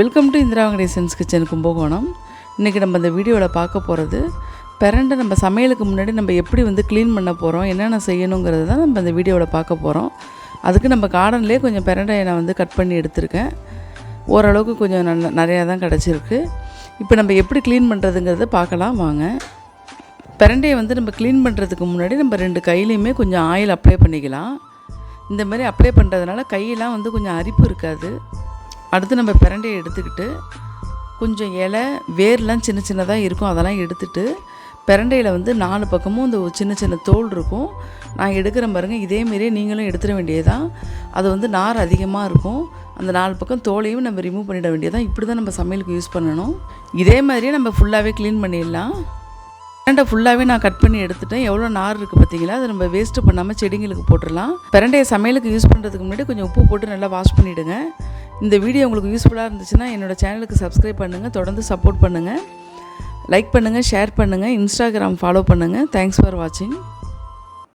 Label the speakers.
Speaker 1: Welcome to Indira Venkatesan's kitchen Kumbakonam இன்றைக்கி நம்ம இந்த வீடியோவில் பார்க்க போகிறது பெரண்டை நம்ம சமையலுக்கு முன்னாடி நம்ம எப்படி வந்து க்ளீன் பண்ண போகிறோம் என்னென்ன செய்யணுங்கிறது தான் நம்ம இந்த வீடியோவில் பார்க்க போகிறோம் அதுக்கு நம்ம கார்டன்லேயே கொஞ்சம் பெரண்டையை நான் வந்து கட் பண்ணி எடுத்திருக்கேன். ஓரளவுக்கு கொஞ்சம் நல்ல நிறையா தான் கிடச்சிருக்கு. இப்போ நம்ம எப்படி க்ளீன் பண்ணுறதுங்கிறத பார்க்கலாம் வாங்க. பெரண்டையை வந்து நம்ம க்ளீன் பண்ணுறதுக்கு முன்னாடி நம்ம ரெண்டு கையிலையுமே கொஞ்சம் ஆயில் அப்ளை பண்ணிக்கலாம். இந்த மாதிரி அப்ளை பண்ணுறதுனால கையெல்லாம் வந்து கொஞ்சம் அரிப்பு இருக்காது. அடுத்து நம்ம பிரண்டையை எடுத்துக்கிட்டு கொஞ்சம் இலை வேர்லாம் சின்ன சின்னதாக இருக்கும் அதெல்லாம் எடுத்துட்டு பிரண்டையில் வந்து நாலு பக்கமும் இந்த சின்ன சின்ன தோல் இருக்கும். நான் எடுக்கிற பாருங்க இதேமாரியே நீங்களும் எடுத்துட வேண்டியதுதான். அது வந்து நார் அதிகமாக இருக்கும். அந்த நாலு பக்கம் தோலையும் நம்ம ரிமூவ் பண்ணிட வேண்டியதான் இப்படி தான் நம்ம சமையலுக்கு யூஸ் பண்ணணும். இதே மாதிரியே நம்ம ஃபுல்லாகவே க்ளீன் பண்ணிடலாம். பிரண்டை ஃபுல்லாகவே நான் கட் பண்ணி எடுத்துட்டேன். எவ்வளோ நார் இருக்குது பார்த்தீங்களா அதை நம்ம வேஸ்ட்டு பண்ணாமல் செடிங்களுக்கு போட்டுடலாம். பிரண்டையை சமையலுக்கு யூஸ் பண்ணுறதுக்கு முன்னாடி கொஞ்சம் உப்பு போட்டு நல்லா வாஷ் பண்ணிவிடுங்க இந்த வீடியோ உங்களுக்கு யூஸ்ஃபுல்லாக இருந்துச்சுன்னா என்னோடய சேனலுக்கு சப்ஸ்கிரைப் பண்ணுங்கள் தொடர்ந்து சப்போர்ட் பண்ணுங்கள் லைக் பண்ணுங்கள் ஷேர் பண்ணுங்கள் இன்ஸ்டாகிராம் ஃபாலோ பண்ணுங்கள் தேங்க்ஸ் ஃபார் வாட்சிங்